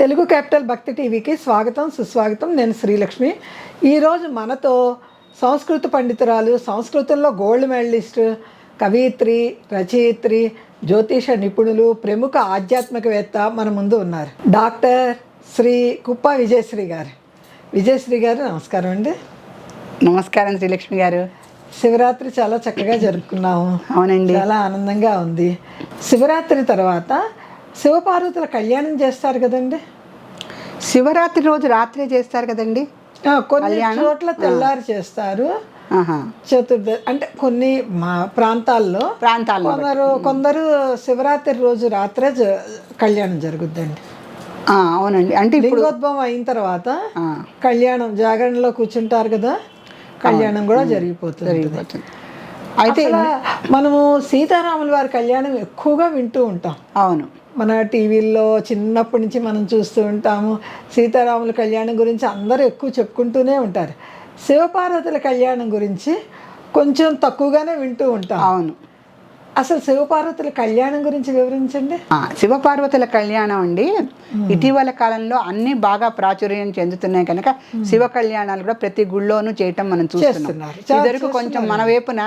Telugu capital భక్తి టీవీకి స్వాగతం సుస్వాగతం. నేను శ్రీలక్ష్మి. ఈరోజు మనతో సంస్కృత పండితురాలు సంస్కృతంలో గోల్డ్ మెడలిస్ట్ కవయిత్రి రచయిత్రి జ్యోతిష నిపుణులు ప్రముఖ ఆధ్యాత్మికవేత్త మన ముందు ఉన్నారు. డాక్టర్ శ్రీ కుప్ప విజయశ్రీ గారు. విజయశ్రీ గారు నమస్కారం అండి. నమస్కారం శ్రీలక్ష్మి గారు. శివరాత్రి చాలా చక్కగా జరుపుకున్నాము. అవునండి. చాలా ఆనందంగా ఉంది. శివరాత్రి తర్వాత శివపార్వతుల కళ్యాణం చేస్తారు కదండి? శివరాత్రి రోజు రాత్రి చేస్తారు కదండి? కొన్ని చోట్ల తెల్లారి చేస్తారు. చతుర్ద అంటే కొన్ని మా ప్రాంతాల్లో ప్రాంతాల్లో కొందరు కొందరు శివరాత్రి రోజు రాత్రే కళ్యాణం జరుగుద్దండి. అవునండి. అంటే లింగోద్భవం అయిన తర్వాత కళ్యాణం జాగరణలో కూర్చుంటారు కదా? కళ్యాణం కూడా జరిగిపోతుంది. అయితే మనము సీతారాముల వారి కళ్యాణం ఎక్కువగా వింటూ ఉంటాం. అవును. మన టీవీల్లో చిన్నప్పటి నుంచి మనం చూస్తూ ఉంటాము. సీతారాముల కళ్యాణం గురించి అందరూ ఎక్కువ చెప్పుకుంటూనే ఉంటారు. శివపార్వతుల కళ్యాణం గురించి కొంచెం తక్కువగానే వింటూ ఉంటాం. అవును. అసలు శివపార్వతుల కళ్యాణం గురించి వివరించండి. శివపార్వతుల కళ్యాణం అండి. ఇటీవల కాలంలో అన్ని బాగా ప్రాచుర్యం చెందుతున్నాయి కనుక శివ కళ్యాణాలు కూడా ప్రతి గుళ్ళోనూ చేయటం మనం చూస్తున్నాం. ఇదివరకు కొంచెం మన వైపున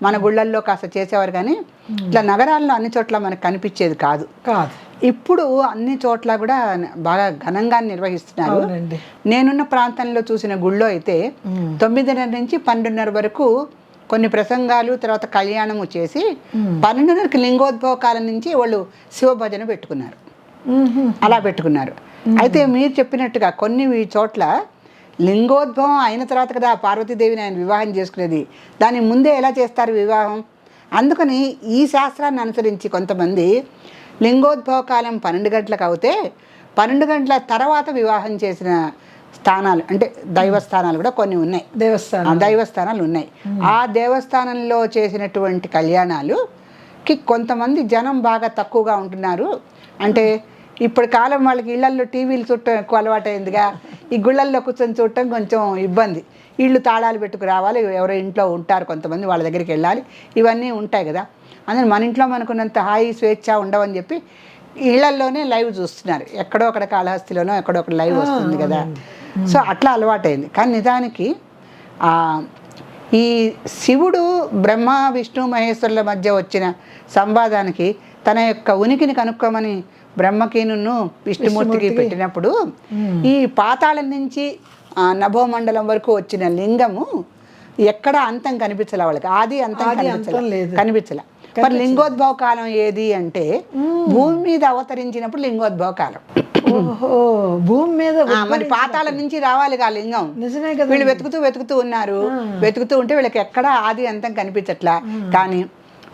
మన గుళ్ళల్లో కాస్త చేసేవారు కానీ ఇట్లా నగరాల్లో అన్ని చోట్ల మనకు కనిపించేది కాదు. కాదు. ఇప్పుడు అన్ని చోట్ల కూడా బాగా ఘనంగా నిర్వహిస్తున్నారు. నేనున్న ప్రాంతంలో చూసిన గుళ్ళో అయితే మ్మ్. తొమ్మిదిన్నర నుంచి పన్నెండున్నర వరకు కొన్ని ప్రసంగాలు తర్వాత కళ్యాణము చేసి పన్నెండున్నరకి లింగోద్భవ కాలం నుంచి వాళ్ళు శివ భజన పెట్టుకున్నారు. అలా పెట్టుకున్నారు. అయితే మీరు చెప్పినట్టుగా కొన్ని చోట్ల లింగోద్భవం అయిన తర్వాత కదా పార్వతీదేవిని ఆయన వివాహం చేసుకునేది. దాని ముందే ఎలా చేస్తారు వివాహం? అందుకని ఈ శాస్త్రాన్ని అనుసరించి కొంతమంది లింగోద్భవ కాలం పన్నెండు గంటలకు అవుతే పన్నెండు గంటల తర్వాత వివాహం చేసిన స్థానాలు అంటే దైవస్థానాలు కూడా కొన్ని ఉన్నాయి. దేవస్థానం దైవస్థానాలు ఉన్నాయి. ఆ దేవస్థానంలో చేసినటువంటి కళ్యాణాలుకి కొంతమంది జనం బాగా తక్కువగా ఉంటున్నారు. అంటే ఇప్పుడు కాలం వాళ్ళకి ఇళ్ళల్లో టీవీలు చుట్టం ఎక్కువ అలవాటైందిగా. ఈ గుళ్ళల్లో కూర్చొని చూడటం కొంచెం ఇబ్బంది. ఇళ్ళు తాళాలు పెట్టుకు రావాలి. ఎవరో ఇంట్లో ఉంటారు కొంతమంది వాళ్ళ దగ్గరికి వెళ్ళాలి. ఇవన్నీ ఉంటాయి కదా. అందుకని మన ఇంట్లో మనకున్నంత హాయి స్వేచ్ఛ ఉండవని చెప్పి ఇళ్ళల్లోనే లైవ్ చూస్తున్నారు. ఎక్కడో అక్కడ కాళహస్తిలోనో ఎక్కడో ఒక లైవ్ వస్తుంది కదా. సో అట్లా అలవాటైంది. కానీ నిజానికి ఆ, ఈ శివుడు బ్రహ్మ విష్ణు మహేశ్వరుల మధ్య వచ్చిన సంవాదానికి తన యొక్క ఉనికిని కనుక్కోమని బ్రహ్మకిను విష్ణుమూర్తికి పెట్టినప్పుడు ఈ పాతాళం నుంచి నభోమండలం వరకు వచ్చిన లింగము ఎక్కడ అంతం కనిపించలే వాళ్ళకి. ఆది అంతం కనిపించలే. కనిపించలే. మరి లింగోద్భవ కాలం ఏది అంటే భూమి మీద అవతరించినప్పుడు లింగోద్భవ కాలం. ఓహో భూమి మీద మరి పాతాళం నుంచి రావాలి ఆ లింగం. నిజమే కదా వీళ్ళు వెతుకుతూ వెతుకుతూ ఉన్నారు. వెతుకుతూ ఉంటే వీళ్ళకి ఎక్కడ ఆది అంతం కనిపించట్లా. కానీ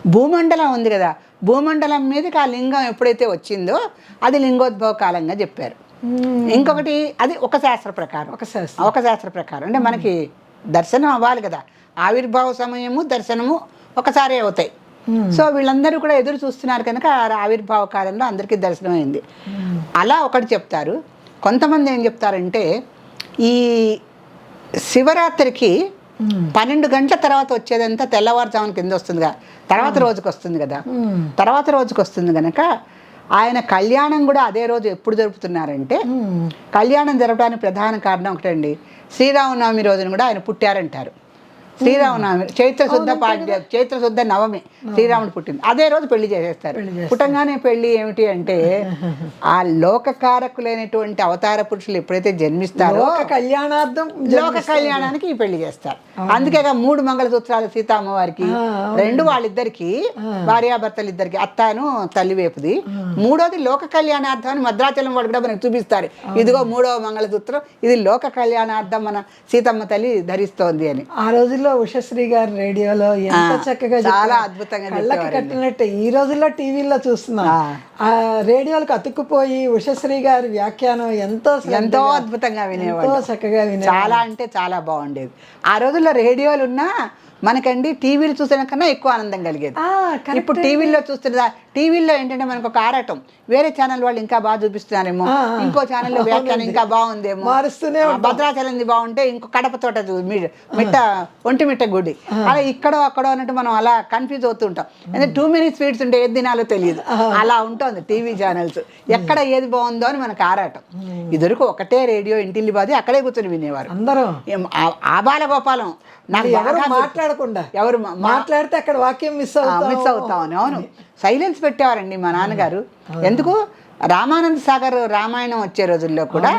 భూమండలం ఉంది కదా భూమండలం మీదకి ఆ లింగం ఎప్పుడైతే వచ్చిందో అది లింగోద్భవ కాలంగా చెప్పారు. ఇంకొకటి అది ఒక శాస్త్ర ప్రకారం. ఒక శాస్త్రం. ఒక శాస్త్ర ప్రకారం. అంటే మనకి దర్శనం అవ్వాలి కదా. ఆవిర్భావ సమయము దర్శనము ఒకసారి అవుతాయి. సో వీళ్ళందరూ కూడా ఎదురు చూస్తున్నారు కనుక ఆ ఆవిర్భావ కాలంలో అందరికీ దర్శనం అయింది అలా ఒకటి చెప్తారు. కొంతమంది ఏం చెప్తారంటే ఈ శివరాత్రికి. పన్నెండు గంటల తర్వాత వచ్చేదంతా తెల్లవారుజామున కింద వస్తుందిగా. తర్వాత రోజుకి వస్తుంది కదా. తర్వాత రోజుకి వస్తుంది కనుక ఆయన కళ్యాణం కూడా అదే రోజు ఎప్పుడు జరుపుతున్నారంటే. కళ్యాణం జరపడానికి ప్రధాన కారణం ఒకటండి. శ్రీరామనవమి రోజున కూడా ఆయన పుట్టారంటారు. శ్రీరామనవమి చైత్ర శుద్ధ పాడ్య చైత్ర శుద్ధ నవమి. శ్రీరాముడు పుట్టింది. అదే రోజు పెళ్ళి చేసేస్తారు. పుట్టంగానే పెళ్ళి ఏమిటి అంటే ఆ లోకకారకులైనటువంటి అవతార పురుషులు ఎప్పుడైతే జన్మిస్తారో లోక కళ్యాణార్థం లోక కళ్యాణానికి ఈ పెళ్ళి చేస్తారు. అందుకే మూడు మంగళసూత్రాలు సీతామ్మవారికి రెండు వాళ్ళిద్దరికి భార్యాభర్తలు ఇద్దరికి అత్తాను తల్లి వేపుది. మూడోది లోక కళ్యాణార్థం అని భద్రాచలం వాడు కూడా మనకు చూపిస్తారు. ఇదిగో మూడవ మంగళసూత్రం ఇది లోక కళ్యాణార్థం మన సీతమ్మ తల్లి ధరిస్తోంది అని. ఆ రోజుల్లో ఉషశ్రీ గారి రేడియోలో ఎంత చక్కగా చాలా చెప్పారు. అద్భుతంగా కళ్ళకి. కట్టినట్టు. ఈ రోజుల్లో టీవీల్లో చూస్తున్నాం. ఆ. రేడియోలకు అతుక్కుపోయి ఉషశ్రీ గారి వ్యాఖ్యానం ఎంతో ఎంతో అద్భుతంగా ఎంతో వినేవాళ్ళు చక్కగా వినే చాలా అంటే చాలా బాగుండేది. ఆ రోజుల్లో రేడియోలు ఉన్నా మనకండి టీవీలు చూసిన కన్నా ఎక్కువ ఆనందం కలిగేది. ఇప్పుడు టీవీల్లో చూస్తున్న టీవీల్లో ఏంటంటే మనకు ఒక ఆరాటం. వేరే ఛానల్ వాళ్ళు ఇంకా బాగా చూపిస్తున్నారేమో. ఇంకో ఛానల్లో వ్యాఖ్యానం ఇంకా బాగుందేమో. భద్రాచలంది బాగుంటే ఇంకో కడప తోట మిట్ట ఒంటి మిట్ట గుడి. అలా ఇక్కడో అక్కడో అన్నట్టు మనం అలా కన్ఫ్యూజ్ అవుతుంటాం అంటే టూ మినిట్స్ స్పీడ్స్ ఉంటే ఏది తినాలో తెలియదు. అలా ఉంటుంది టీవీ ఛానల్స్ ఎక్కడ ఏది బాగుందో అని మనకు ఆరాటం. ఇదివరకు ఒకటే రేడియో ఇంటిల్లి బాది అక్కడే కూర్చొని వినేవారు. అందరం. ఏం, ఆ- ఆ బాలగోపాలం. నాకు బాగా. మాట్లాడకుండా. ఎవరు మాట్లాడితే అక్కడ వాక్యం మిస్ మిస్ అవుతామని. అవును. సైలెన్స్ పెట్టేవారండి మా నాన్నగారు. ఎందుకు? రామానంద సాగర్ రామాయణం వచ్చే రోజుల్లో కూడా.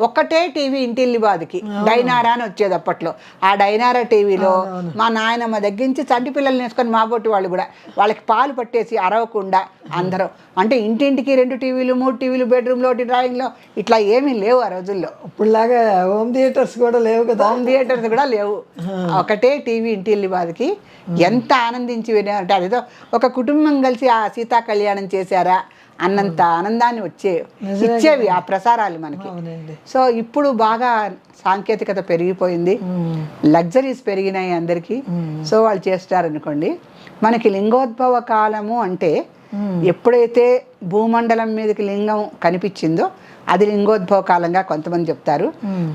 ఒక్కటే టీవీ ఇంటిల్లి బాదికి డైనారా అని వచ్చేది అప్పట్లో. ఆ డైనారా టీవీలో మా నాయనమ్మ దగ్గర నుంచి చంటి పిల్లల్ని వేసుకొని మా బొట్టి వాళ్ళు కూడా వాళ్ళకి పాలు పట్టేసి అరవకుండా అందరూ. అంటే ఇంటింటికి రెండు టీవీలు మూడు టీవీలు బెడ్రూమ్లో ఒకటి డ్రాయింగ్లో ఇట్లా ఏమీ లేవు ఆ రోజుల్లో. ఇప్పుడులాగా హోమ్ థియేటర్స్ కూడా లేవు కదా. హోమ్ థియేటర్స్ కూడా లేవు. ఒకటే టీవీ ఇంటిల్లి బాదికి ఎంత ఆనందించి వినేవారంటే అదేదో ఒక కుటుంబం కలిసి ఆ సీతా కళ్యాణం చేశారా? అన్నంత ఆనందాన్ని వచ్చే ఇచ్చేవి ఆ ప్రసారాలు మనకి. సో ఇప్పుడు బాగా సాంకేతికత పెరిగిపోయింది. లగ్జరీస్ పెరిగినాయి అందరికీ. సో వాళ్ళు చేస్తారు అనుకోండి మనకి లింగోద్భవ కాలము అంటే ఎప్పుడైతే భూమండలం మీదకి లింగం కనిపించిందో అది లింగోద్భవ కాలంగా కొంతమంది చెప్తారు.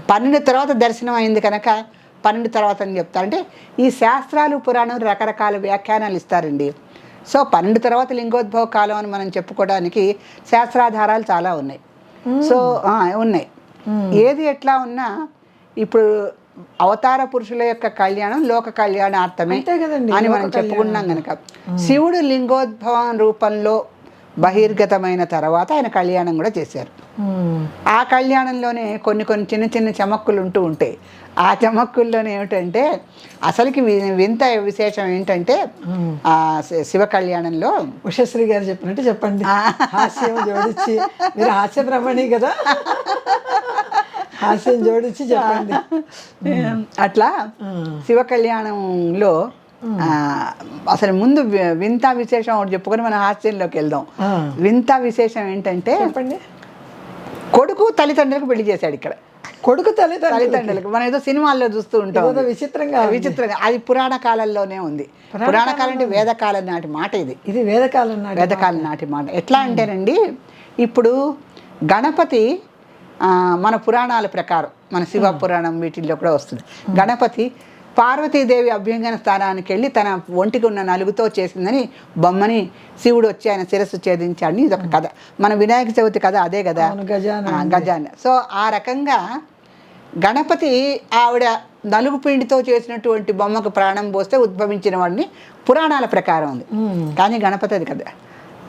పన్నెండు తర్వాత దర్శనం అయింది కనుక పన్నెండు తర్వాత అని చెప్తారు. అంటే ఈ శాస్త్రాలు పురాణం రకరకాల వ్యాఖ్యానాలు ఇస్తారండి. సో పన్నెండు తర్వాత లింగోద్భవ కాలం అని మనం చెప్పుకోవడానికి శాస్త్రాధారాలు చాలా ఉన్నాయి. సో ఉన్నాయి. ఏది ఎట్లా ఉన్నా ఇప్పుడు అవతార పురుషుల యొక్క కళ్యాణం లోక కళ్యాణార్థమే అని మనం చెప్పుకున్నాం గనక. శివుడు లింగోద్భవం రూపంలో బహిర్గతమైన తర్వాత ఆయన కళ్యాణం కూడా చేశారు. ఆ కళ్యాణంలోనే కొన్ని కొన్ని చిన్న చిన్న చమక్కులు ఉంటూ ఉంటాయి. ఆ చమక్కుల్లోనే ఏమిటంటే అసలుకి వింత విశేషం ఏంటంటే ఆ శివ కళ్యాణంలో ఉషశ్రీ గారు చెప్పినట్టు చెప్పండి. హాస్యం జోడించి మీరు హాస్య బ్రహ్మణి కదా? హాస్యం జోడించి చెప్పండి. అట్లా శివ కళ్యాణంలో అసలు ముందు వింత విశేషం ఒకటి చెప్పుకొని మన హాస్యంలోకి వెళ్దాం. వింత విశేషం ఏంటంటే చెప్పండి. కొడుకు తల్లిదండ్రులకు పెళ్ళి చేశాడు ఇక్కడ. కొడుకు తల్లిదండ్రులు తల్లిదండ్రులకు. మనం ఏదో సినిమాల్లో చూస్తూ ఉంటాం ఏదో విచిత్రంగా. విచిత్రంగా. అది పురాణ కాలంలోనే ఉంది. పురాణ కాలం అంటే వేదకాలం నాటి మాట ఇది. ఇది వేదకాలం నాటి వేదకాలం నాటి మాట. ఎట్లా అంటేనండి ఇప్పుడు గణపతి మన పురాణాల ప్రకారం మన శివ పురాణం వీటిల్లో కూడా వస్తుంది. గణపతి పార్వతీదేవి అభ్యంగన స్థానానికి వెళ్ళి తన ఒంటికి ఉన్న నలుగుతో చేసిందని బొమ్మని శివుడు వచ్చి ఆయన శిరస్సు ఛేదించాడని ఇది ఒక కథ. మన వినాయక చవితి కథ అదే కదా? గజాన సో ఆ రకంగా గణపతి ఆవిడ నలుగు పిండితో చేసినటువంటి బొమ్మకు ప్రాణం పోస్తే ఉద్భవించిన వాడిని పురాణాల ప్రకారం ఉంది. కానీ గణపతి అది కదా.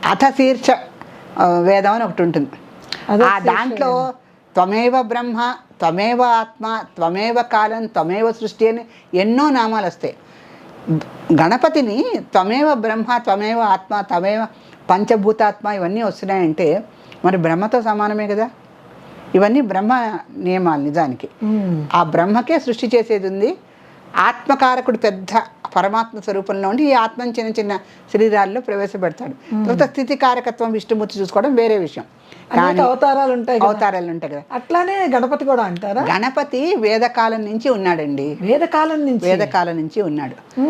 అథ శీర్ష ఆ, వేదం అని ఒకటి ఉంటుంది. ఆ దాంట్లో త్వమేవ బ్రహ్మ త్వమేవ ఆత్మ త్వమేవ కాలం త్వమేవ సృష్టి అని ఎన్నో నామాలు వస్తాయి. గణపతిని త్వమేవ బ్రహ్మ త్వమేవ ఆత్మ త్వమేవ పంచభూతాత్మ ఇవన్నీ వస్తున్నాయంటే మరి బ్రహ్మతో సమానమే కదా? ఇవన్నీ బ్రహ్మ నియమాలు నిజానికి. ఆ బ్రహ్మకే సృష్టి చేసేది ఉంది. ఆత్మకారకుడు పెద్ద పరమాత్మ స్వరూపంలో ఉండి ఈ ఆత్మని చిన్న చిన్న శరీరాల్లో ప్రవేశపెడతాడు. తర్వాత స్థితి కారకత్వం విష్ణుమూర్తి చూసుకోవడం వేరే విషయం. అనేక అవతారాలు ఉంటాయి. అవతారాలు ఉంటాయి కదా. అట్లానే గణపతి కూడా అంటారా? గణపతి వేదకాలం నుంచి ఉన్నాడండి. వేదకాలం నుంచి? వేదకాలం నుంచి ఉన్నాడు.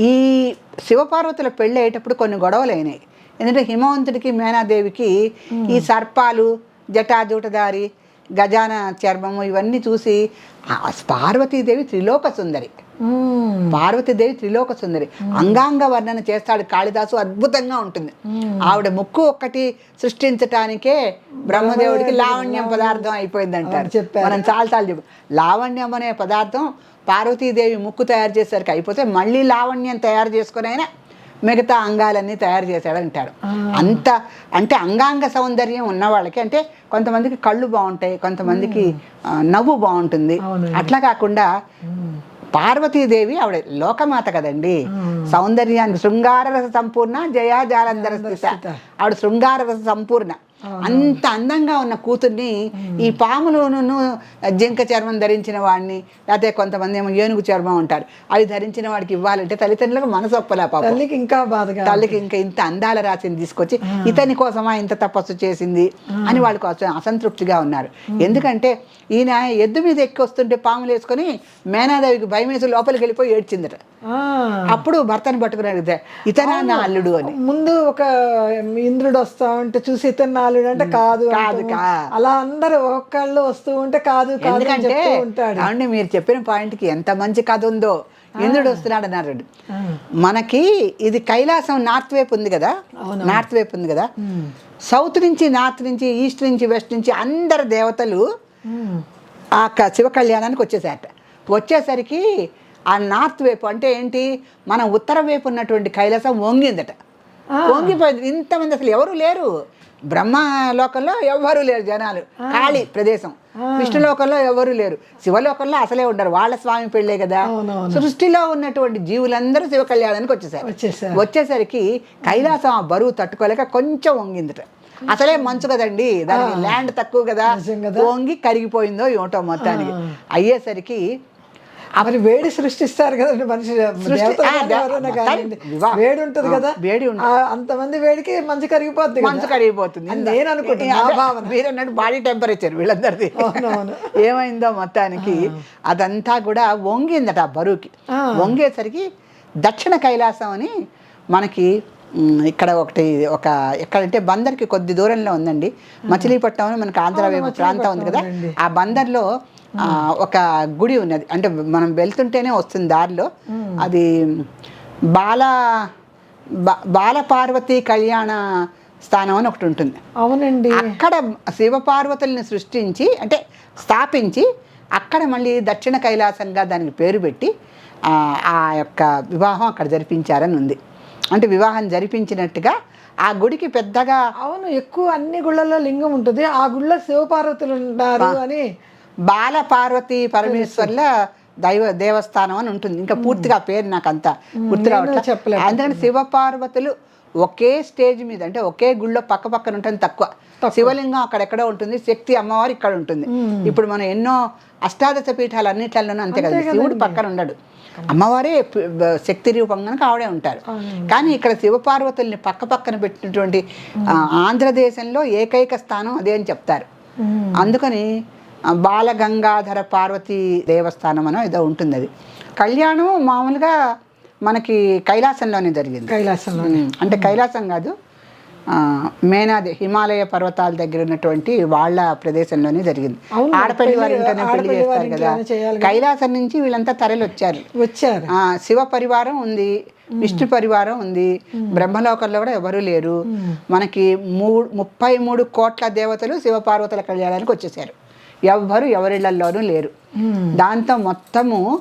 ఈ శివపార్వతుల పెళ్ళి అయ్యేటప్పుడు కొన్ని గొడవలు అయినాయి. ఎందుకంటే హిమవంతుడికి మేనాదేవికి ఈ సర్పాలు జటాజూటదారి గజాన చర్మము ఇవన్నీ చూసి పార్వతీదేవి త్రిలోక సుందరి. పార్వతీదేవి త్రిలోక సుందరి. అంగాంగ వర్ణన చేస్తాడు కాళిదాసు అద్భుతంగా ఉంటుంది. ఆవిడ ముక్కు ఒక్కటి సృష్టించటానికే బ్రహ్మదేవుడికి లావణ్యం పదార్థం అయిపోయింది అంటారు. మనం చాలా సార్లు చెప్పు. లావణ్యం అనే పదార్థం పార్వతీదేవి ముక్కు తయారు చేసరికి అయిపోతే మళ్ళీ లావణ్యం తయారు చేసుకుని అయినా మిగతా అంగాలన్నీ తయారు చేశాడు అంటారు. అంత అంటే అంగాంగ సౌందర్యం ఉన్న వాళ్ళకి అంటే కొంతమందికి కళ్ళు బాగుంటాయి కొంతమందికి నవ్వు బాగుంటుంది. అట్లా కాకుండా పార్వతీదేవి ఆవిడ లోకమాత కదండి. సౌందర్యాన్ని శృంగార రస సంపూర్ణ జయా జాలంధర స్థిత. ఆవిడ శృంగార రస సంపూర్ణ. అంత అందంగా ఉన్న కూతుర్ని ఈ పాములోను జింక చర్మం ధరించిన వాడిని లేకపోతే కొంతమంది ఏమో ఏనుగు చర్మం ఉంటారు అవి ధరించిన వాడికి ఇవ్వాలంటే తల్లిదండ్రులకు మనసు ఒప్పలే పాపం. తల్లికి ఇంకా బాధగా తల్లికి ఇంకా ఇంత అందాల రాశిని తీసుకొచ్చి ఇతని కోసమా ఇంత తపస్సు చేసింది అని వాళ్ళు అసంతృప్తిగా ఉన్నారు. ఎందుకంటే ఈయన ఎద్దు మీద ఎక్కి వస్తుంటే పాములు వేసుకొని మేనాదేవికి భయం వేసి లోపలికి వెళ్ళిపోయి ఏడ్చిందట. అప్పుడు భర్తను పట్టుకుని అడిగితే ఇతనా నా అల్లుడు అని. ముందు ఒక ఇంద్రుడు వస్తా ఉంటే చూసి ఇతను నాలుడు అంటే కాదు కాదు. కా- అలా అందరు ఒక్కళ్ళు వస్తూ ఉంటే కాదు ఎందుకంటే మీరు చెప్పిన పాయింట్కి ఎంత మంచి కథ ఉందో. ఇంద్రుడు వస్తున్నాడు అన్నారు. మనకి ఇది కైలాసం నార్త్ వైపు ఉంది కదా? నార్త్ వైపు ఉంది కదా. సౌత్ నుంచి నార్త్ నుంచి ఈస్ట్ నుంచి వెస్ట్ నుంచి అందరు దేవతలు. ఆ క- శివ కళ్యాణానికి వచ్చేసారట. వచ్చేసరికి ఆ నార్త్ వైపు అంటే ఏంటి? మన ఉత్తర వైపు ఉన్నటువంటి కైలాసం వంగిందట. వంగిపోయింది. ఇంతమంది అసలు ఎవరు లేరు. బ్రహ్మ లోకంలో ఎవ్వరూ లేరు జనాలు. ఖాళీ ప్రదేశం. విష్ణు లోకంలో ఎవరు లేరు. శివలోకంలో అసలే ఉండరు. వాళ్ళ స్వామి పెళ్ళే కదా. సృష్టిలో ఉన్నటువంటి జీవులందరూ శివ కళ్యాణానికి వచ్చేసారు. వచ్చేసారు. వచ్చేసరికి కైలాసం ఆ బరువు తట్టుకోలేక కొంచెం వంగిందట. అసలే మంచు కదండి. దానికి ల్యాండ్ తక్కువ కదా. వంగి కరిగిపోయిందో ఏమిటో మొత్తానికి. అయ్యేసరికి మరి వేడి సృష్టిస్తారు కదండి మనిషి. వేడి ఉంటుంది కదా. వేడి అంతమంది వేడికి మంచి కరిగిపోద్ది కదా. మంచు కరిగిపోతుంది. నేను అనుకుంటున్నా నా అదే, భావన. మీరన్నట్టు బాడీ టెంపరేచర్ వీళ్ళందరిది. ఏమైందో మొత్తానికి అదంతా కూడా వంగిందట ఆ బరువుకి. వంగేసరికి దక్షిణ కైలాసం అని మనకి ఇక్కడ ఒకటి ఒక ఎక్కడంటే బందర్కి కొద్ది దూరంలో ఉందండి. మచిలీపట్నం అని మనకి ఆంధ్ర ప్రాంతం ఉంది కదా. ఆ బందర్లో ఒక గుడి ఉన్నది. అంటే మనం వెళ్తుంటేనే వస్తుంది దారిలో. అది బాల బాలపార్వతి కళ్యాణ స్థానం అని ఒకటి ఉంటుంది. అవునండి. అక్కడ శివపార్వతుల్ని సృష్టించి అంటే స్థాపించి అక్కడ మళ్ళీ దక్షిణ కైలాసంగా దానికి పేరు పెట్టి ఆ యొక్క వివాహం అక్కడ జరిపించారని ఉంది. అంటే వివాహం జరిపించినట్టుగా ఆ గుడికి పెద్దగా అవును ఎక్కువ అన్ని గుళ్ళల్లో లింగం ఉంటుంది. ఆ గుళ్ళో శివపార్వతులు ఉన్నారు అని బాల పార్వతి పరమేశ్వర్ల దైవ దేవస్థానం అని ఉంటుంది. ఇంకా పూర్తిగా పేరు నాకు అంత గుర్తు రావట్లేదు. అందుకని శివ పార్వతులు ఒకే స్టేజ్ మీద అంటే ఒకే గుళ్ళో పక్క పక్కన ఉంటుంది తక్కువ. శివలింగం అక్కడెక్కడో ఉంటుంది శక్తి అమ్మవారు ఇక్కడ ఉంటుంది. ఇప్పుడు మనం ఎన్నో అష్టాదశ పీఠాలు అన్నిట్లలోనూ అంతే కదా శివుడు పక్కన ఉండడు. అమ్మవారే శక్తి రూపంగా ఆవిడే ఉంటారు. కానీ ఇక్కడ శివపార్వతుల్ని పక్క పక్కన పెట్టినటువంటి ఆంధ్రదేశంలో ఏకైక స్థానం అదే అని చెప్తారు. అందుకని బాలగంగాధర పార్వతీ దేవస్థానం అనో ఏదో ఉంటుంది అది కళ్యాణం మామూలుగా మనకి కైలాసంలోనే జరిగింది. కైలాసంలో అంటే కైలాసం కాదు మేనాది హిమాలయ పర్వతాల దగ్గర ఉన్నటువంటి వాళ్ళ ప్రదేశంలోనే జరిగింది. ఆడపల్లి వారి పెళ్ళి- చేస్తారు కదా. కైలాసం నుంచి వీళ్ళంతా తరలి వచ్చారు. వచ్చారు ఆ, శివ పరివారం ఉంది విష్ణు పరివారం ఉంది బ్రహ్మలోకంలో కూడా ఎవరు లేరు. మనకి మూ ముప్పై మూడు కోట్ల దేవతలు శివపార్వతుల కళ్యాణానికి వచ్చేసారు. ఎవ్వరు ఎవరిళ్ళలోనూ లేరు. దాంతో మొత్తము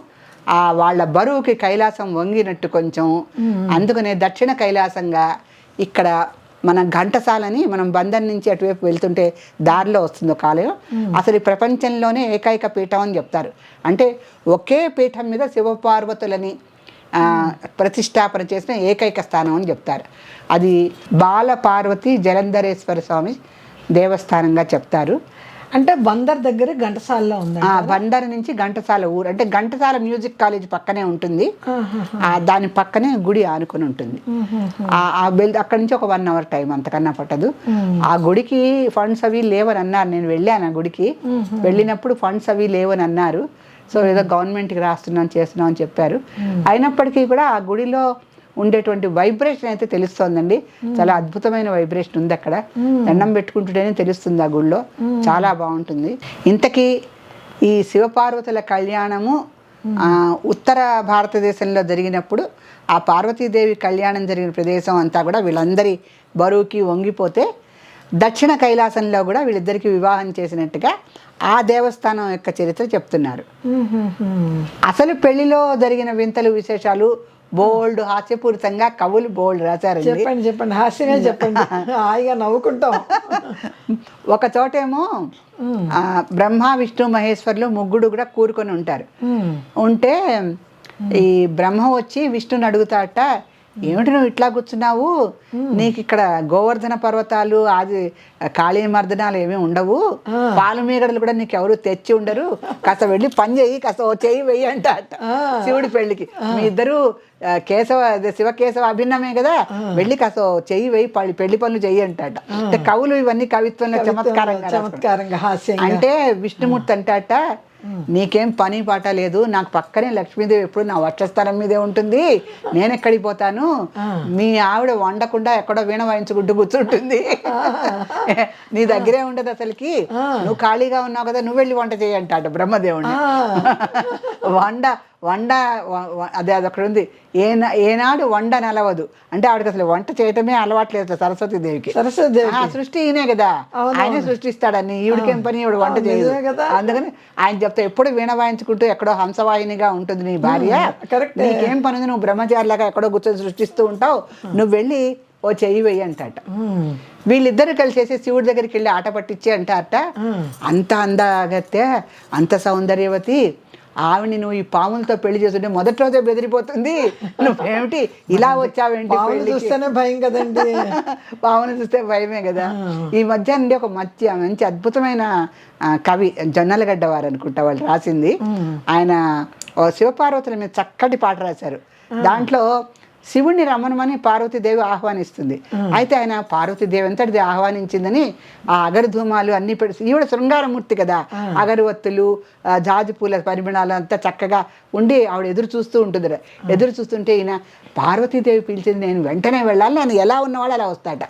ఆ వాళ్ళ బరువుకి కైలాసం వంగినట్టు కొంచెం. అందుకనే దక్షిణ కైలాసంగా ఇక్కడ మన ఘంటసాలని మనం బంధన్ నుంచి అటువైపు వెళ్తుంటే దారిలో వస్తుంది ఒక ఆలయం. అసలు ఈ ప్రపంచంలోనే ఏకైక పీఠం అని చెప్తారు. అంటే ఒకే పీఠం మీద శివపార్వతులని ప్రతిష్టాపన చేసిన ఏకైక స్థానం అని చెప్తారు. అది బాల పార్వతి జలంధరేశ్వర స్వామి దేవస్థానంగా చెప్తారు. అంటే బందర్ దగ్గర ఘంటసాలలో ఉంది ఆ బందర్ నుంచి ఘంటసాల ఊరు. అంటే ఘంటసాల మ్యూజిక్ కాలేజ్ పక్కనే ఉంటుంది. ఆ దాని పక్కనే గుడి ఆనుకొని ఉంటుంది. ఆ- ఆ బెల్ అక్కడి నుంచి ఒక వన్ అవర్ టైం అంతకన్నా పట్టదు. ఆ గుడికి ఫండ్స్ అవి లేవని అన్నారు నేను వెళ్ళాను ఆ గుడికి. వెళ్ళినప్పుడు ఫండ్స్ అవి లేవని అన్నారు సో ఏదో గవర్నమెంట్కి రాస్తున్నాం చేస్తున్నాం అని చెప్పారు. అయినప్పటికీ కూడా ఆ గుడిలో ఉండేటువంటి వైబ్రేషన్ అయితే తెలుస్తోందండి. చాలా అద్భుతమైన వైబ్రేషన్ ఉంది అక్కడ. దండం పెట్టుకుంటుంటేనే తెలుస్తుంది ఆ గుడిలో చాలా బాగుంటుంది. ఇంతకీ ఈ శివపార్వతుల కళ్యాణము ఉత్తర భారతదేశంలో జరిగినప్పుడు ఆ పార్వతీదేవి కళ్యాణం జరిగిన ప్రదేశం అంతా కూడా వీళ్ళందరి బరువుకి వంగిపోతే దక్షిణ కైలాసంలో కూడా వీళ్ళిద్దరికి వివాహం చేసినట్టుగా ఆ దేవస్థానం యొక్క చరిత్ర చెప్తున్నారు. అసలు పెళ్ళిలో జరిగిన వింతలు విశేషాలు బోల్డ్ హాస్యపూరితంగా కవులు బోల్డ్ రాశారండి. చెప్పండి చెప్పండి. హాస్యమే చెప్పండి. హాయిగా నవ్వుకుంటాం. ఒక చోటేమో బ్రహ్మ విష్ణు మహేశ్వర్లు ముగ్గురు కూడా కూరుకొని ఉంటారు. ఉంటే ఈ బ్రహ్మ వచ్చి విష్ణుని అడుగుతాట ఏమిటి నువ్వు ఇట్లా కూర్చున్నావు? నీకు ఇక్కడ గోవర్ధన పర్వతాలు అది కాళీ మర్దనాలు ఏమీ ఉండవు. పాలు మీగడలు కూడా నీకు ఎవరు తెచ్చి ఉండరు. కాస్త వెళ్ళి పని చేయి కాస్త ఓ చెయ్యి వెయ్యి అంట అట్ట. శివుడి పెళ్ళికి మీ ఇద్దరు కేశవ అదే శివ కేశవ అభిన్నమే కదా? వెళ్ళి కాస్త చెయ్యి వెయ్యి పల్లి పెళ్ళి పనులు చెయ్యి అంటాట. అంటే కవులు ఇవన్నీ కవిత్వంలో చమత్కారంగా. చమత్కారంగా అంటే విష్ణుమూర్తి అంటాట నీకేం పని పాట లేదు నాకు పక్కనే లక్ష్మీదేవి ఎప్పుడు నా వక్షస్థలం మీదే ఉంటుంది నేను ఎక్కడికి పోతాను? మీ ఆవిడ వండకుండా ఎక్కడో వీణ వాయించుకుంటూ కూర్చుంటుంది. నీ దగ్గరే ఉండదు అసలుకి. నువ్వు ఖాళీగా ఉన్నావు కదా నువ్వు వెళ్ళి వంట చేయి అంటాడు బ్రహ్మదేవుడిని వండ వండ అదే అది అక్కడ ఉంది ఏనా ఏనాడు వండ నలవదు. అంటే ఆవిడకి అసలు వంట చేయటమే అలవాట్లేదు సరస్వతి దేవికి. ఆ, సృష్టి ఈయనే కదా. ఆయనే సృష్టిస్తాడని ఈవిడికేం పని? ఈవిడ వంట చేయదు. అందుకని ఆయన చెప్తే ఎప్పుడు వీణ వాయించుకుంటూ ఎక్కడో హంసవాహినిగా ఉంటుంది నీ భార్య. కరెక్టే. నీకేం పని ఉంది నువ్వు బ్రహ్మచారిలాగా ఎక్కడో కూర్చొని సృష్టిస్తూ ఉంటావు. నువ్వు వెళ్ళి ఓ చెయ్యి వెయ్యి అంటాట. వీళ్ళిద్దరు కలిసేసి శివుడి దగ్గరికి వెళ్ళి ఆట పట్టించి అంటారట. అంత అందగత్య అంత సౌందర్యవతి ఆవిని నువ్వు ఈ పాములతో పెళ్ళి చేస్తుంటే మొదటి రోజే బెదిరిపోతుంది. నువ్వేమిటి? ఇలా వచ్చావేంటి? చూస్తేనే భయం కదండి. పావును చూస్తే భయమే కదా. ఈ మధ్య నుండి ఒక మంచి మంచి అద్భుతమైన కవి జొన్నలగడ్డ వారు అనుకుంటా వాళ్ళు రాసింది. ఆయన శివపార్వతుల మీద చక్కటి పాట రాశారు. దాంట్లో శివుణ్ణి రమ్మనమని పార్వతీదేవి ఆహ్వానిస్తుంది. అయితే ఆయన పార్వతీదేవి అంతటిది ఆహ్వానించిందని ఆ అగరధూమాలు అన్ని పెట్టి ఈవిడ శృంగారమూర్తి కదా. అగరవత్తులు జాజి పూల పరిమళాలు అంతా చక్కగా ఉండి ఆవిడ ఎదురు చూస్తూ ఉంటుంది ఎదురు చూస్తుంటే ఈయన పార్వతీదేవి పిలిచింది నేను వెంటనే వెళ్ళాలి నేను ఎలా ఉన్నవాడు అలా వస్తాట.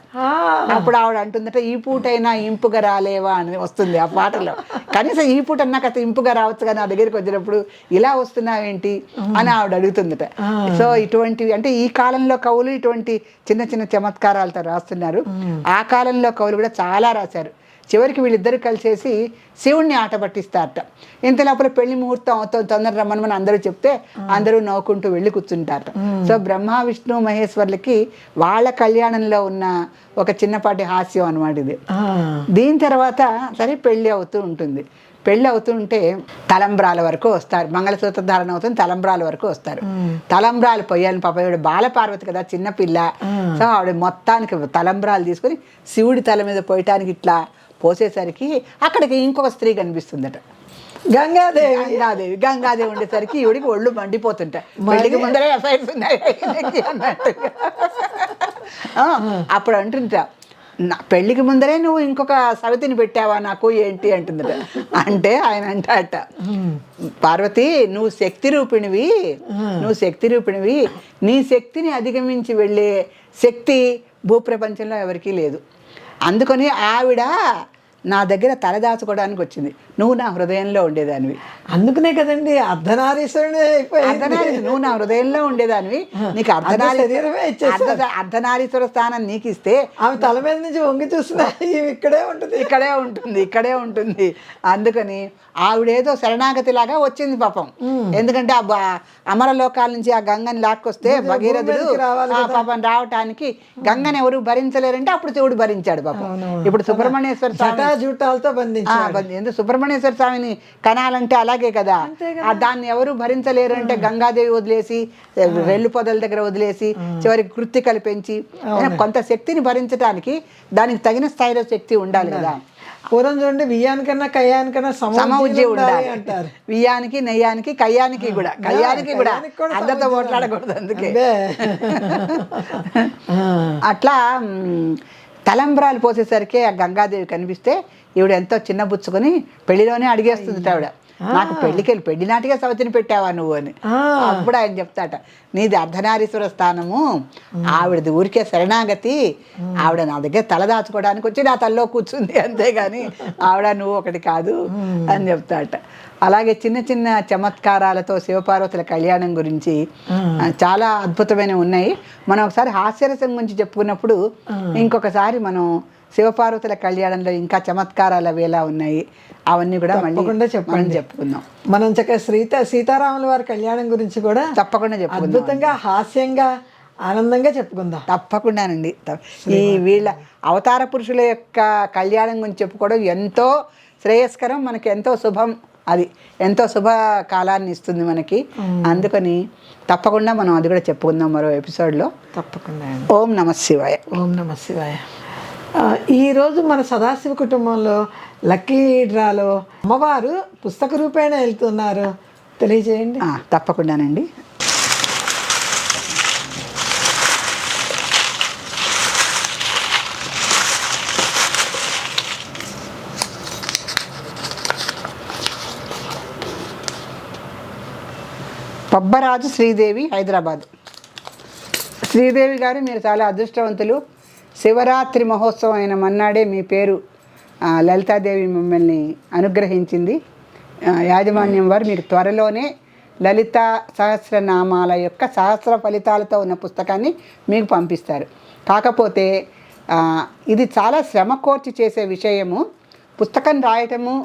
అప్పుడు ఆవిడ అంటుందట ఈ పూటైనా ఇంపుగా రాలేవా? అని వస్తుంది ఆ పాటలో. కనీసం ఈ పూట అన్నా కథ ఇంపుగా రావచ్చు కానీ నా దగ్గరికి వచ్చినప్పుడు ఇలా వస్తున్నావేంటి? అని ఆవిడ అడుగుతుందట. సో ఇటువంటివి అంటే ఈ కాలంలో కవులు ఇటువంటి చిన్న చిన్న చమత్కారాలతో రాస్తున్నారు. ఆ కాలంలో కవులు కూడా చాలా రాశారు. చివరికి వీళ్ళిద్దరు కలిసేసి శివుణ్ణి ఆట పట్టిస్తారట. ఇంత లోపల పెళ్ళి ముహూర్తం అవుతుంది తొందర రమ్మని అందరూ చెప్తే అందరూ నవ్వుకుంటూ వెళ్ళి కూర్చుంటారట. సో బ్రహ్మ విష్ణు మహేశ్వర్లకి వాళ్ళ కళ్యాణంలో ఉన్న ఒక చిన్నపాటి హాస్యం అనమాట ఇది. దీని తర్వాత సరే పెళ్ళి అవుతూ ఉంటుంది. పెళ్ళి అవుతుంటే తలంబ్రాల వరకు వస్తారు. మంగళసూత్ర ధారణ అవుతుంది తలంబ్రాల వరకు వస్తారు. తలంబ్రాలు పొయ్యాలని పాప ఈవిడ బాలపార్వతి కదా చిన్నపిల్ల సో ఆవిడ మొత్తానికి తలంబ్రాలు తీసుకొని శివుడి తల మీద పోయటానికి ఇట్లా పోసేసరికి అక్కడికి ఇంకొక స్త్రీ కనిపిస్తుందట. గంగాదేవి. గంగాదేవి. గంగాదేవి ఉండేసరికి ఈవిడికి ఒళ్ళు మండిపోతుంటాయి పెళ్ళికి ముందరే ఎఫ్ఐఆర్స్ ఉన్నాయి. ఆ, అప్పుడు అంటుంటా నా పెళ్ళికి ముందరే నువ్వు ఇంకొక సవితిని పెట్టావా నాకు ఏంటి అంటుంది. అంటే ఆయన అంటాట పార్వతి నువ్వు శక్తి రూపిణివి నువ్వు శక్తి రూపిణివి. నీ శక్తిని అధిగమించి వెళ్ళే శక్తి భూప్రపంచంలో ఎవరికీ లేదు. అందుకని ఆవిడ నా దగ్గర తలదాచుకోవడానికి వచ్చింది. నువ్వు నా హృదయంలో ఉండేదానివి. అందుకనే కదండి అర్ధనారీశ్వరుడే అర్ధనారి నువ్వు నా హృదయంలో ఉండేదానివి. నీకు అర్ధనారీశ్వర స్థానం నీకు ఇస్తే ఆమె తల మీద నుంచి వంగి ఇవి ఇక్కడే ఉంటుంది. ఇక్కడే ఉంటుంది ఇక్కడే ఉంటుంది. అందుకని ఆవిడేదో శరణాగతి లాగా వచ్చింది పాపం. ఎందుకంటే ఆ బ- అమర లోకాల నుంచి ఆ గంగని లాక్కొస్తే భగీరథుడు పాపం రావటానికి గంగని ఎవరు భరించలేరంటే అప్పుడు శివుడు భరించాడు పాపం. ఇప్పుడు సుబ్రహ్మణ్యేశ్వర స్వామి బ- ఎందుకు సుబ్రహ్మణ్యేశ్వర స్వామిని కనాలంటే అలాగే కదా. ఆ దాన్ని ఎవరు భరించలేరు అంటే గంగాదేవి వదిలేసి రెల్లు పొదల దగ్గర వదిలేసి చివరికి కృత్తికలు పెంచి కొంత శక్తిని భరించడానికి దానికి తగిన స్థాయిలో శక్తి ఉండాలి కదా. పూర్వం చూడండి బియ్యానికన్నా కయ్యానికన్నా సమ సమౌజ్జీ ఉజ్జి ఉండాలి అంటారు. బియ్యానికి నెయ్యానికి కయ్యానికి కూడా. కయ్యానికి కూడా. అందరితో సమౌజ్జి పోట్లాడకూడదు అందుకే. అట్లా తలంబ్రాలు పోసేసరికి ఆ గంగాదేవి కనిపిస్తే ఈవిడ ఎంతో చిన్నబుచ్చుకొని పెళ్ళిలోనే అడిగేస్తుంది ఆవిడ. నాకు పెళ్ళికి వెళ్ళి పెళ్ళి నాటిగా సవతిని పెట్టావా నువ్వు అని. అప్పుడు ఆయన చెప్తాట నీది అర్ధనారీశ్వర స్థానము. ఆవిడది ఊరికే శరణాగతి. ఆవిడ నా దగ్గర తల దాచుకోవడానికి వచ్చి నా తల్లో కూర్చుంది అంతేగాని ఆవిడ నువ్వు ఒకటి కాదు అని చెప్తాట. అలాగే చిన్న చిన్న చమత్కారాలతో శివపార్వతుల కళ్యాణం గురించి చాలా అద్భుతమైనవి ఉన్నాయి. మనం ఒకసారి హాస్యరసం గురించి చెప్పుకున్నప్పుడు ఇంకొకసారి మనం శివపార్వతుల కళ్యాణంలో ఇంకా చమత్కారాలు అవి ఎలా ఉన్నాయి అవన్నీ కూడా తప్పకుండా చెప్పండి. చెప్పుకుందాం. మనం చక్కగా సీత సీతారాముల వారి కళ్యాణం గురించి కూడా తప్పకుండా చెప్పుకుందాం. అద్భుతంగా హాస్యంగా ఆనందంగా చెప్పుకుందాం. తప్పకుండానండి. ఈ వీళ్ళ అవతార పురుషుల యొక్క కళ్యాణం గురించి చెప్పుకోవడం ఎంతో శ్రేయస్కరం మనకి ఎంతో శుభం. అది ఎంతో శుభ కాలాన్ని ఇస్తుంది మనకి. అందుకని తప్పకుండా మనం అది కూడా చెప్పుకుందాం మరో ఎపిసోడ్లో. తప్పకుండా ఓం నమ శివాయ. ఓం నమ శివాయ. ఈరోజు మన సదాశివ కుటుంబంలో లక్కీ డ్రాలో అమ్మవారు పుస్తక రూపేణ వెళ్తున్నారు. తెలియజేయండి. తప్పకుండానండి. పబ్బరాజు శ్రీదేవి హైదరాబాద్. శ్రీదేవి గారు మీరు చాలా అదృష్టవంతులు. శివరాత్రి మహోత్సవం అయిన మన్నాడే మీ పేరు లలితాదేవి మిమ్మల్ని అనుగ్రహించింది. యాజమాన్యం వారు మీరు త్వరలోనే లలిత సహస్రనామాల యొక్క సహస్ర ఫలితాలతో ఉన్న పుస్తకాన్ని మీకు పంపిస్తారు. కాకపోతే ఇది చాలా శ్రమ కోర్చి చేసే విషయము. పుస్తకం రాయటము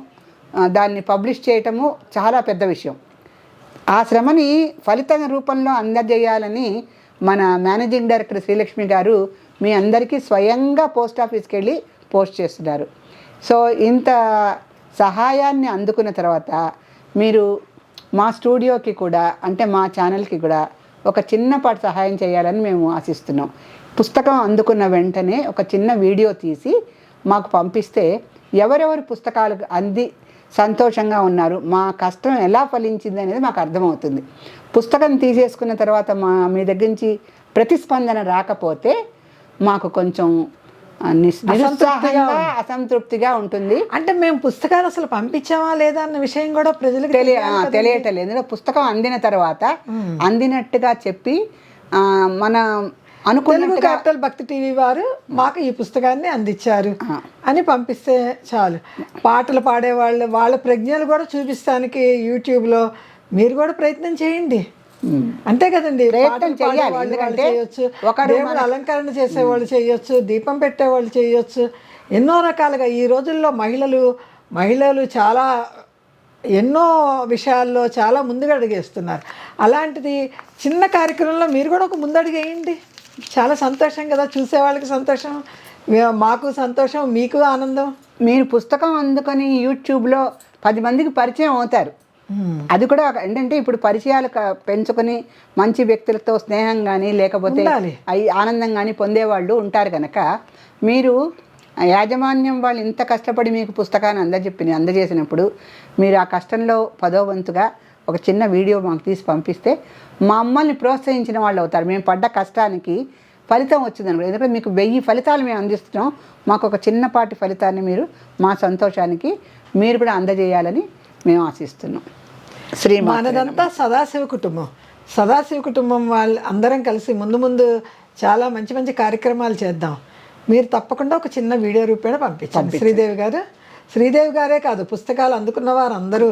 దాన్ని పబ్లిష్ చేయటము చాలా పెద్ద విషయం. ఆ శ్రమని ఫలితం రూపంలో అందజేయాలని మన మేనేజింగ్ డైరెక్టర్ శ్రీలక్ష్మి గారు మీ అందరికీ స్వయంగా పోస్ట్ ఆఫీస్కి వెళ్ళి పోస్ట్ చేస్తున్నారు. సో ఇంత సహాయాన్ని అందుకున్న తర్వాత మీరు మా స్టూడియోకి కూడా అంటే మా ఛానల్కి కూడా ఒక చిన్నపాటి సహాయం చేయాలని మేము ఆశిస్తున్నాం. పుస్తకం అందుకున్న వెంటనే ఒక చిన్న వీడియో తీసి మాకు పంపిస్తే ఎవరెవరు పుస్తకాలు అంది సంతోషంగా ఉన్నారు. మా కష్టం ఎలా ఫలించింది అనేది మాకు అర్థమవుతుంది. పుస్తకం తీసేసుకున్న తర్వాత మా మీ దగ్గర నుంచి ప్రతిస్పందన రాకపోతే మాకు కొంచెం నిరుత్సాహంగా అసంతృప్తిగా ఉంటుంది. అంటే మేము పుస్తకాలు అసలు పంపించామా లేదా అన్న విషయం కూడా ప్రజలకు తెలియ తెలియటలేదు పుస్తకం అందిన తర్వాత అందినట్టుగా చెప్పి మన అనుకున్నట్టుగా క్యాపిటల్ భక్తి టీవీ వారు మాకు ఈ పుస్తకాన్ని అందించారు. అని పంపిస్తే చాలు. పాటలు పాడేవాళ్ళు వాళ్ళ ప్రజ్ఞలు కూడా చూపిస్తానికి యూట్యూబ్లో మీరు కూడా ప్రయత్నం చేయండి. అంతే కదండి. ప్రయత్నం వాళ్ళు ఎందుకంటే దేవుడు అలంకరణ చేసేవాళ్ళు చేయొచ్చు దీపం పెట్టేవాళ్ళు చేయొచ్చు. ఎన్నో రకాలుగా ఈ రోజుల్లో మహిళలు మహిళలు చాలా ఎన్నో విషయాల్లో చాలా ముందుగా అడిగేస్తున్నారు. అలాంటిది చిన్న కార్యక్రమంలో మీరు కూడా ఒక ముందడుగు వేయండి. చాలా సంతోషం కదా చూసే వాళ్ళకి సంతోషం. మాకు సంతోషం మీకు ఆనందం? మీరు పుస్తకం అందుకొని యూట్యూబ్లో పది మందికి పరిచయం అవుతారు. అది కూడా ఒక- ఏంటంటే ఇప్పుడు పరిచయాలు పెంచుకొని మంచి వ్యక్తులతో స్నేహం కానీ లేకపోతే ఆనందం కానీ పొందేవాళ్ళు ఉంటారు కనుక మీరు యాజమాన్యం వాళ్ళు ఇంత కష్టపడి మీకు పుస్తకాన్ని అందజెప్పి అందజేసినప్పుడు మీరు ఆ కష్టంలో పదో వంతుగా ఒక చిన్న వీడియో మాకు తీసి పంపిస్తే మమ్మల్ని ప్రోత్సహించిన వాళ్ళు అవుతారు. మేము పడ్డ కష్టానికి ఫలితం వచ్చిందనుకో ఎందుకంటే మీకు వెయ్యి ఫలితాలు మేము అందిస్తున్నాం. మాకు ఒక చిన్నపాటి ఫలితాన్ని మీరు మా సంతోషానికి మీరు కూడా అందజేయాలని మేము ఆశిస్తున్నాం. శ్రీమా మనదంతా సదాశివ కుటుంబం. సదాశివ కుటుంబం వాళ్ళు అందరం కలిసి ముందు ముందు చాలా మంచి మంచి కార్యక్రమాలు చేద్దాం. మీరు తప్పకుండా ఒక చిన్న వీడియో రూపేణ పంపించండి. శ్రీదేవి గారు శ్రీదేవి గారే కాదు పుస్తకాలు అందుకున్న వారు అందరూ